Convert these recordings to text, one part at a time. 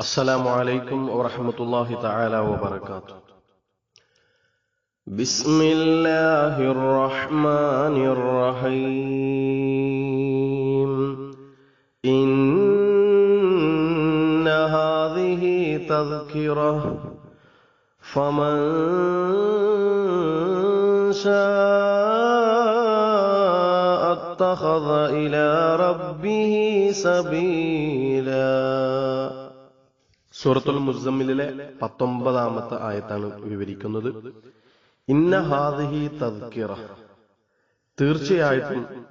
السلام عليكم ورحمة الله تعالى وبركاته. بسم الله الرحمن الرحيم. إن هذه تذكرة فمن شاء اتخذ إلى ربه سبيلا. സൂറത്തുൽ മുസമ്മിലെ പത്തൊമ്പതാമത്തെ ആയത്താണ് വിവരിക്കുന്നത്. ഇന്ന ഹാദിഹി തദ്കിറ. തീർച്ചയായിട്ടും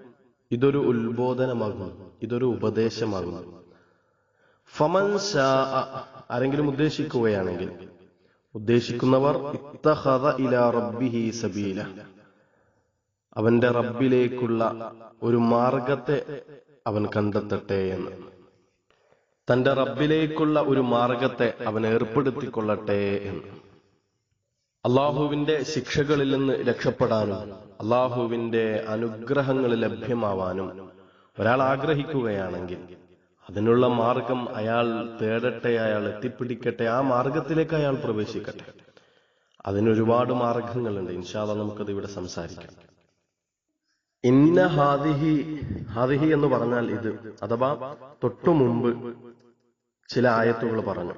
ഇതൊരു ഉത്ബോധനമാകുന്നു ഇതൊരു ഉപദേശമാകുന്നു. ഫമൻ ഷാ ആരെങ്കിലും ഉദ്ദേശിക്കുകയാണെങ്കിൽ ഉദ്ദേശിക്കുന്നവർ ഇത്തഹദ ഇലാ റബ്ബിഹി സബീല. അവന്റെ റബ്ബിലേക്കുള്ള ഒരു മാർഗത്തെ അവൻ കണ്ടെത്തട്ടെ എന്ന്. തന്റെ റബ്ബിലേക്കുള്ള ഒരു മാർഗത്തെ അവൻ ഏർപ്പെടുത്തിക്കൊള്ളട്ടെ എന്ന്. അള്ളാഹുവിന്റെ ശിക്ഷകളിൽ നിന്ന് രക്ഷപ്പെടാനും അള്ളാഹുവിന്റെ അനുഗ്രഹങ്ങൾ ലഭ്യമാവാനും ഒരാൾ ആഗ്രഹിക്കുകയാണെങ്കിൽ അതിനുള്ള മാർഗം അയാൾ തേടട്ടെ അയാൾ എത്തിപ്പിടിക്കട്ടെ ആ മാർഗത്തിലേക്ക് അയാൾ പ്രവേശിക്കട്ടെ. അതിനൊരുപാട് മാർഗങ്ങളുണ്ട്. ഇൻഷാല്ല നമുക്കത് ഇവിടെ സംസാരിക്കാം. ഇന്ന ഹാദിഹി ഹാദിഹി എന്ന് പറഞ്ഞാൽ ഇത് അഥവാ തൊട്ടു മുമ്പ് ചില ആയത്തുകൾ പറഞ്ഞു.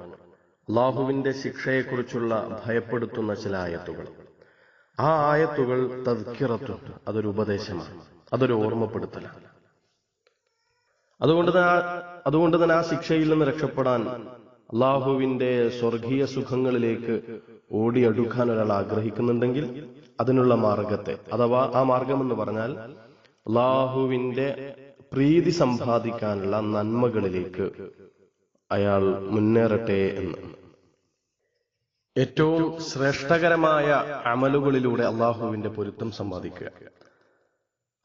അള്ളാഹുവിന്റെ ശിക്ഷയെക്കുറിച്ചുള്ള ഭയപ്പെടുത്തുന്ന ചില ആയത്തുകൾ. ആ ആയത്തുകൾ തദ്ക്കിറത്തു അതൊരു ഉപദേശമാണ് അതൊരു ഓർമ്മപ്പെടുത്തലാണ്. അതുകൊണ്ട് തന്നെ അതുകൊണ്ട് തന്നെ ആ ശിക്ഷയിൽ നിന്ന് രക്ഷപ്പെടാൻ അള്ളാഹുവിന്റെ സ്വർഗീയ സുഖങ്ങളിലേക്ക് ഓടിയടുക്കാൻ ഒരാൾ ആഗ്രഹിക്കുന്നുണ്ടെങ്കിൽ അതിനുള്ള മാർഗത്തെ അഥവാ ആ മാർഗം എന്ന് പറഞ്ഞാൽ അള്ളാഹുവിന്റെ പ്രീതി സമ്പാദിക്കാനുള്ള നന്മകളിലേക്ക് അയാൾ മുന്നേറട്ടെ എന്ന്. ഏറ്റവും ശ്രേഷ്ഠകരമായ അമലുകളിലൂടെ അള്ളാഹുവിന്റെ പൊരുത്തം സമ്പാദിക്കുക.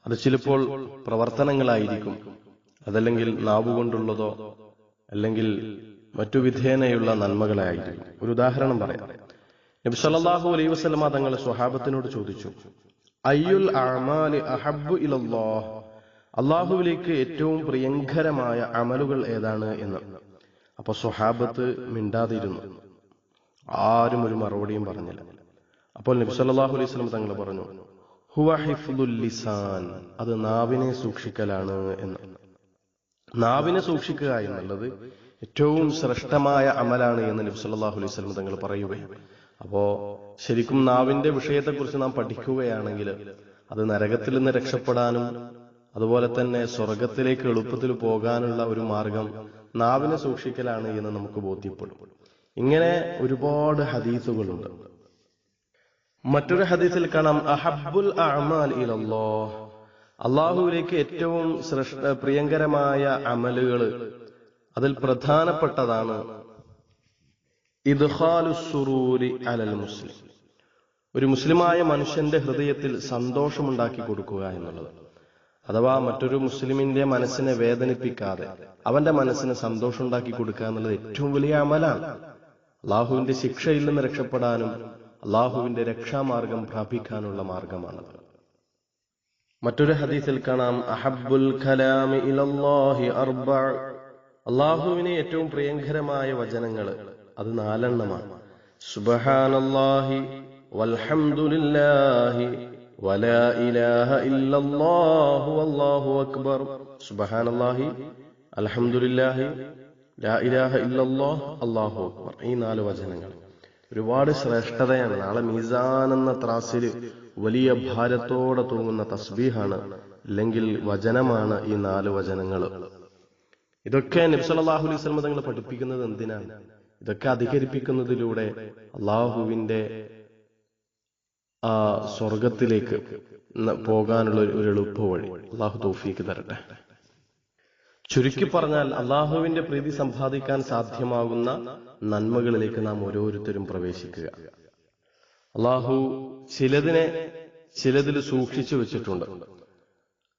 അത് ചിലപ്പോൾ പ്രവർത്തനങ്ങളായിരിക്കും. അതല്ലെങ്കിൽ നാവുകൊണ്ടുള്ളതോ അല്ലെങ്കിൽ മറ്റു വിധേനയുള്ള നന്മകളായിരിക്കും. ഒരു ഉദാഹരണം പറയാം. നബി സല്ലല്ലാഹു അലൈഹി വസല്ലമ തങ്ങൾ സ്വഹാബത്തിനോട് ചോദിച്ചു അയ്യുൽ അഹബ്ബു അള്ളാഹുവിലേക്ക് ഏറ്റവും പ്രിയങ്കരമായ അമലുകൾ ഏതാണ് എന്ന്. അപ്പൊ സുഹാബത്ത് മിണ്ടാതിരുന്നു. ആരും ഒരു മറുപടിയും പറഞ്ഞില്ല. അപ്പോൾ നബി സല്ലല്ലാഹു അലൈഹി വസല്ലം തങ്ങൾ പറഞ്ഞു ഹുവ ലിസാൻ അത് നാവിനെ സൂക്ഷിക്കലാണ് എന്ന്. നാവിനെ സൂക്ഷിക്കുക എന്നുള്ളത് ഏറ്റവും ശ്രേഷ്ഠമായ അമലാണ് എന്ന് നബി സല്ലല്ലാഹു അലൈഹി വസല്ലം തങ്ങൾ പറയുകയാണ് അപ്പോ ശരിക്കും നാവിന്റെ വിഷയത്തെക്കുറിച്ച് നാം പഠിക്കുകയാണെങ്കിൽ അത് നരകത്തിൽ നിന്ന് രക്ഷപ്പെടാനും അതുപോലെ തന്നെ സ്വർഗത്തിലേക്ക് എളുപ്പത്തിൽ പോകാനുള്ള ഒരു മാർഗം നാവിനെ സൂക്ഷിക്കലാണ് എന്ന് നമുക്ക് ബോധ്യപ്പെടും. ഇങ്ങനെ ഒരുപാട് ഹദീസുകളുണ്ട്. മറ്റൊരു ഹദീസിൽ കാണാം അഹബുൽ ഇലല്ലാഹ്. അള്ളാഹുവിലേക്ക് ഏറ്റവും ശ്രേഷ്ഠ പ്രിയങ്കരമായ അമലുകൾ അതിൽ പ്രധാനപ്പെട്ടതാണ് അലൽ മുസ്ലിം. ഒരു മുസ്ലിമായ മനുഷ്യന്റെ ഹൃദയത്തിൽ സന്തോഷമുണ്ടാക്കി കൊടുക്കുക എന്നുള്ളത്. അഥവാ മറ്റൊരു മുസ്ലിമിന്റെ മനസ്സിനെ വേദനിപ്പിക്കാതെ അവന്റെ മനസ്സിന് സന്തോഷം ഉണ്ടാക്കി കൊടുക്കുക എന്നുള്ളത് ഏറ്റവും വലിയ അമലാണ്. അള്ളാഹുവിന്റെ ശിക്ഷയിൽ നിന്ന് രക്ഷപ്പെടാനും അള്ളാഹുവിന്റെ രക്ഷാമാർഗം പ്രാപിക്കാനുള്ള മാർഗമാണത് മറ്റൊരു ഹദീസിൽ കാണാം അഹബുൽ കലാമി അള്ളാഹുവിനെ ഏറ്റവും പ്രിയങ്കരമായ വചനങ്ങൾ അത് നാലെണ്ണമാണ്. സുബ്ഹാനല്ലാഹി വൽഹംദുലില്ലാഹി വലാ أكبر سبحان الله الحمد لله لا إله إلا الله الله أكبر ഈ നാല് വചനങ്ങൾ ഒരുപാട് ശ്രേഷ്ഠതയാണ്. നാളെ മീസാൻ എന്ന ത്രാസിൽ വലിയ ഭാരത്തോടെ തൂങ്ങുന്ന തസ്ബീഹാണ് അല്ലെങ്കിൽ വചനമാണ് ഈ നാല് വചനങ്ങൾ. ഇതൊക്കെ നബ്സലാഹു അലൈഹി തങ്ങൾ പഠിപ്പിക്കുന്നത് എന്തിനാണ്? ഇതൊക്കെ അധികരിപ്പിക്കുന്നതിലൂടെ അള്ളാഹുവിന്റെ ആ സ്വർഗത്തിലേക്ക് പോകാനുള്ള ഒരു എളുപ്പ വഴി. അള്ളാഹു തോഫിക്ക് തരട്ടെ. ചുരുക്കി പറഞ്ഞാൽ അള്ളാഹുവിന്റെ പ്രീതി സമ്പാദിക്കാൻ സാധ്യമാകുന്ന നന്മകളിലേക്ക് നാം ഓരോരുത്തരും പ്രവേശിക്കുക. അള്ളാഹു ചിലതിനെ ചിലതിൽ സൂക്ഷിച്ചു വെച്ചിട്ടുണ്ട്.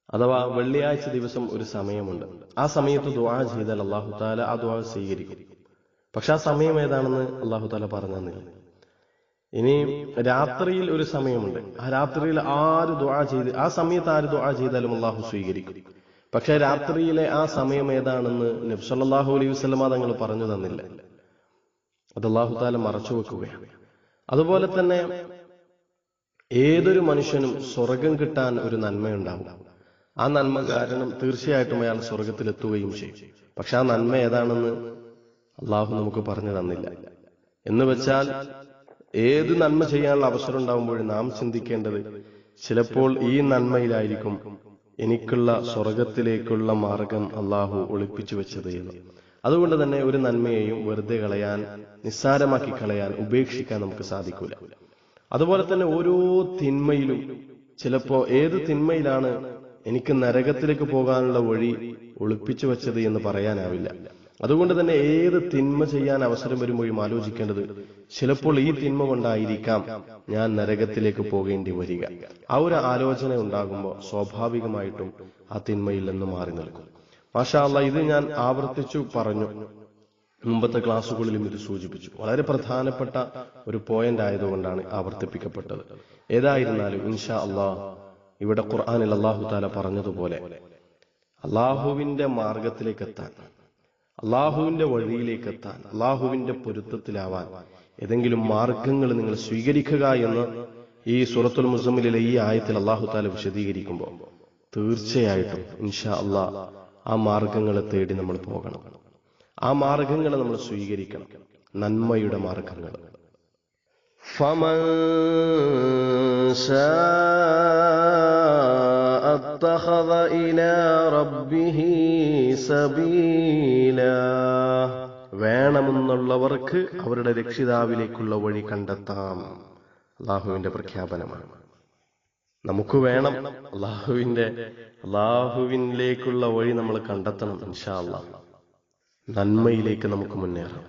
അഥവാ വെള്ളിയാഴ്ച ദിവസം ഒരു സമയമുണ്ട്. ആ സമയത്ത് ദുആ ചെയ്താൽ അള്ളാഹു താല ആ ദുആ സ്വീകരിക്കും. പക്ഷെ ആ സമയം ഏതാണെന്ന് അള്ളാഹു താല പറഞ്ഞു തന്നില്ല ഇനി രാത്രിയിൽ ഒരു സമയമുണ്ട്. ആ രാത്രിയിൽ ആര് ദുആ ചെയ്ത് ആ സമയത്ത് ആര് ദുആ ചെയ്താലും അള്ളാഹു സ്വീകരിക്കും. പക്ഷെ രാത്രിയിലെ ആ സമയം ഏതാണെന്ന് നബ്സല്ലാഹു അലൈഹി വസ്ലമ തങ്ങൾ പറഞ്ഞു തന്നില്ല. അത് അള്ളാഹു താല മറച്ചു വെക്കുകയാണ്. അതുപോലെ തന്നെ ഏതൊരു മനുഷ്യനും സ്വർഗം കിട്ടാൻ ഒരു നന്മയുണ്ടാവും. ആ നന്മ കാരണം തീർച്ചയായിട്ടും അയാൾ സ്വർഗത്തിലെത്തുകയും ചെയ്യും. പക്ഷെ ആ നന്മ ഏതാണെന്ന് അള്ളാഹു നമുക്ക് പറഞ്ഞു തന്നില്ല. എന്ന് വെച്ചാൽ ഏത് നന്മ ചെയ്യാനുള്ള അവസരം ഉണ്ടാകുമ്പോഴും നാം ചിന്തിക്കേണ്ടത് ചിലപ്പോൾ ഈ നന്മയിലായിരിക്കും. എനിക്കുള്ള സ്വർഗത്തിലേക്കുള്ള മാർഗം അള്ളാഹു ഒളിപ്പിച്ചു വെച്ചത് അതുകൊണ്ട് തന്നെ ഒരു നന്മയെയും വെറുതെ കളയാൻ നിസ്സാരമാക്കി കളയാൻ ഉപേക്ഷിക്കാൻ നമുക്ക് സാധിക്കൂല. അതുപോലെ തന്നെ ഓരോ തിന്മയിലും ചിലപ്പോ ഏത് തിന്മയിലാണ് എനിക്ക് നരകത്തിലേക്ക് പോകാനുള്ള വഴി ഒളിപ്പിച്ചു വെച്ചത് എന്ന് പറയാനാവില്ല. അതുകൊണ്ട് തന്നെ ഏത് തിന്മ ചെയ്യാൻ അവസരം വരുമ്പോഴും ആലോചിക്കേണ്ടത്? ചിലപ്പോൾ ഈ തിന്മ കൊണ്ടായിരിക്കാം ഞാൻ നരകത്തിലേക്ക് പോകേണ്ടി വരിക. ആ ഒരു ആലോചന ഉണ്ടാകുമ്പോൾ സ്വാഭാവികമായിട്ടും ആ തിന്മയിൽ നിന്ന് മാറി നിൽക്കും. മാഷാ അല്ല ഇത് ഞാൻ ആവർത്തിച്ചു പറഞ്ഞു. മുമ്പത്തെ ക്ലാസ്സുകളിലും ഇത് സൂചിപ്പിച്ചു. വളരെ പ്രധാനപ്പെട്ട ഒരു പോയിന്റ് ആയതുകൊണ്ടാണ് ആവർത്തിപ്പിക്കപ്പെട്ടത്. ഏതായിരുന്നാലും ഇൻഷാ അള്ളാഹ് ഇവിടെ ഖുർആാനിൽ അള്ളാഹു താല പറഞ്ഞതുപോലെ അള്ളാഹുവിന്റെ മാർഗത്തിലേക്ക് എത്താൻ അള്ളാഹുവിന്റെ വഴിയിലേക്ക് എത്താൻ അള്ളാഹുവിന്റെ പൊരുത്തത്തിലാവാൻ ഏതെങ്കിലും മാർഗങ്ങൾ നിങ്ങൾ സ്വീകരിക്കുക എന്ന് ഈ സുറത്തുൽ മുസമ്മിലെ ഈ ആയത്തിൽ അള്ളാഹു താല വിശദീകരിക്കുമ്പോൾ തീർച്ചയായിട്ടും ഇൻഷാ അള്ളാഹ് ആ മാർഗങ്ങളെ തേടി നമ്മൾ പോകണം. ആ മാർഗങ്ങളെ നമ്മൾ സ്വീകരിക്കണം. നന്മയുടെ മാർഗങ്ങൾ. ഫമൻ اتخذ إلى ربه سبيلا വേണമെന്നുള്ളവർക്ക് അവരുടെ രക്ഷിതാവിലേക്കുള്ള വഴി കണ്ടെത്താം അള്ളാഹുവിന്റെ പ്രഖ്യാപനമാണ് നമുക്ക് വേണം അള്ളാഹുവിന്റെ അള്ളാഹുവിനിലേക്കുള്ള വഴി നമ്മൾ കണ്ടെത്തണം ഇൻഷാ അള്ളാഹ് നന്മയിലേക്ക് നമുക്ക് മുന്നേറാം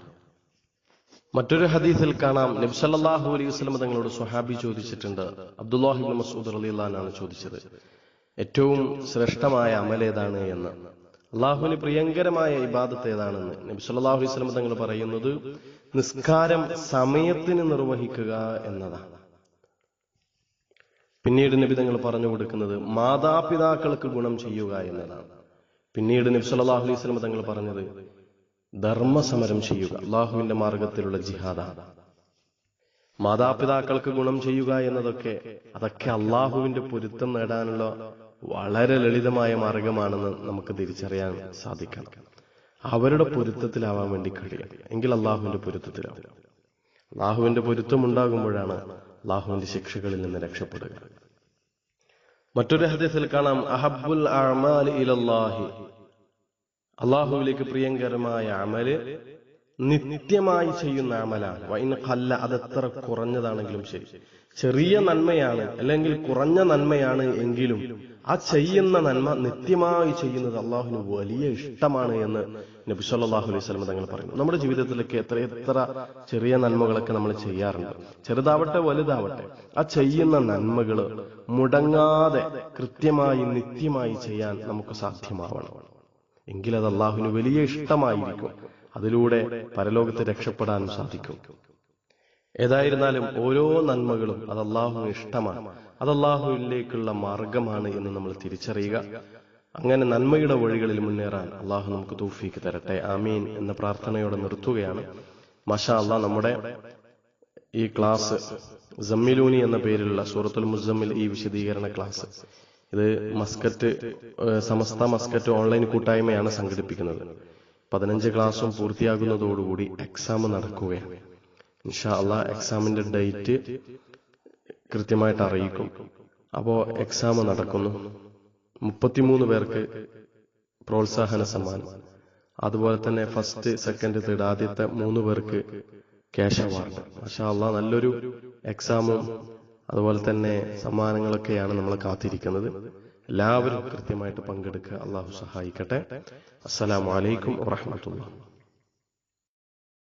മറ്റൊരു ഹദീസിൽ കാണാം നബ്സല്ലാഹു അലൈഹി വസ്ലം തങ്ങളോട് സ്വഹാബി ചോദിച്ചിട്ടുണ്ട് അബ്ദുല്ലാഹിബ് മസൂദ് റലിള്ളാനാണ് ചോദിച്ചത് ഏറ്റവും ശ്രേഷ്ഠമായ അമലേതാണ് എന്ന്. അള്ളാഹുവിന് പ്രിയങ്കരമായ ഇബാദത്ത് ഏതാണെന്ന് നബി സല്ലാഹു അലൈഹി വസ്ലം തങ്ങൾ പറയുന്നത് നിസ്കാരം സമയത്തിന് നിർവഹിക്കുക എന്നതാണ്. പിന്നീട് നബി തങ്ങൾ പറഞ്ഞു കൊടുക്കുന്നത് മാതാപിതാക്കൾക്ക് ഗുണം ചെയ്യുക എന്നതാണ്. പിന്നീട് നബി സല്ലാഹു അലൈഹി തങ്ങൾ പറഞ്ഞത് ധർമ്മസമരം ചെയ്യുക അള്ളാഹുവിന്റെ മാർഗത്തിലുള്ള ജിഹാദാണ്. മാതാപിതാക്കൾക്ക് ഗുണം ചെയ്യുക എന്നതൊക്കെ അതൊക്കെ അള്ളാഹുവിന്റെ പൊരുത്തം നേടാനുള്ള വളരെ ലളിതമായ മാർഗമാണെന്ന് നമുക്ക് തിരിച്ചറിയാൻ സാധിക്കണം. അവരുടെ പൊരുത്തത്തിലാവാൻ വേണ്ടി കഴിയണം. എങ്കിൽ അള്ളാഹുവിന്റെ പൊരുത്തത്തിലാവും. അള്ളാഹുവിന്റെ പൊരുത്തം ഉണ്ടാകുമ്പോഴാണ് അള്ളാഹുവിന്റെ ശിക്ഷകളിൽ നിന്ന് രക്ഷപ്പെടുക. മറ്റൊരു ഹദീസിൽ കാണാം അഹബുൽ അള്ളാഹുവിലേക്ക് പ്രിയങ്കരമായ അമൽ നിത്യമായി ചെയ്യുന്ന അമലാണ്. വൈന കല്ല അതെത്ര കുറഞ്ഞതാണെങ്കിലും ശരി. ചെറിയ നന്മയാണ് അല്ലെങ്കിൽ കുറഞ്ഞ നന്മയാണ് എങ്കിലും ആ ചെയ്യുന്ന നന്മ നിത്യമായി ചെയ്യുന്നത് അള്ളാഹുവിന് വലിയ ഇഷ്ടമാണ് എന്ന് നബി സല്ലല്ലാഹു അലൈഹി സ്വലം തങ്ങൾ പറയുന്നു. നമ്മുടെ ജീവിതത്തിലൊക്കെ എത്ര എത്ര ചെറിയ നന്മകളൊക്കെ നമ്മൾ ചെയ്യാറുണ്ട്. ചെറുതാവട്ടെ വലുതാവട്ടെ ആ ചെയ്യുന്ന നന്മകൾ മുടങ്ങാതെ കൃത്യമായി നിത്യമായി ചെയ്യാൻ നമുക്ക് സാധ്യമാവണം. എങ്കിൽ അത് അള്ളാഹുവിന് വലിയ ഇഷ്ടമായിരിക്കും. അതിലൂടെ പരലോകത്ത് രക്ഷപ്പെടാനും സാധിക്കും. ഏതായിരുന്നാലും ഓരോ നന്മകളും അത് അള്ളാഹു ഇഷ്ടമാണ്. അത് അള്ളാഹുവിലേക്കുള്ള മാർഗമാണ് എന്ന് നമ്മൾ തിരിച്ചറിയുക. അങ്ങനെ നന്മയുടെ വഴികളിൽ മുന്നേറാൻ അള്ളാഹു നമുക്ക് തൂഫിക്ക് തരട്ടെ. ആമീൻ എന്ന പ്രാർത്ഥനയോടെ നിർത്തുകയാണ്. മഷാ അള്ളാഹ് നമ്മുടെ ഈ ക്ലാസ് ജമ്മിലൂനി എന്ന പേരിലുള്ള സൂറത്തുൽ മുസമ്മിൽ ഈ വിശദീകരണ ക്ലാസ്. ഇത് മസ്കറ്റ് സമസ്ത മസ്കറ്റ് ഓൺലൈൻ കൂട്ടായ്മയാണ് സംഘടിപ്പിക്കുന്നത്. പതിനഞ്ച് ക്ലാസ്സും പൂർത്തിയാകുന്നതോടുകൂടി എക്സാം നടക്കുകയാണ്. ഇൻഷാ എക്സാമിന്റെ ഡേറ്റ് കൃത്യമായിട്ട് അറിയിക്കും. അപ്പോൾ എക്സാം നടക്കുന്നു. മുപ്പത്തിമൂന്ന് പേർക്ക് പ്രോത്സാഹന സമ്മാനം. അതുപോലെ തന്നെ ഫസ്റ്റ് സെക്കൻഡ് തേർഡ് ആദ്യത്തെ മൂന്ന് പേർക്ക് ക്യാഷ് അവാർഡ് മാഷാ അള്ളാഹ് നല്ലൊരു എക്സാമും അതുപോലെ തന്നെ സമ്മാനങ്ങളൊക്കെയാണ് നമ്മൾ കാത്തിരിക്കുന്നത്. എല്ലാവരും കൃത്യമായിട്ട് പങ്കെടുക്കുക. അള്ളാഹു സഹായിക്കട്ടെ. അസ്സലാമു അലൈക്കും വറഹമത്തുള്ള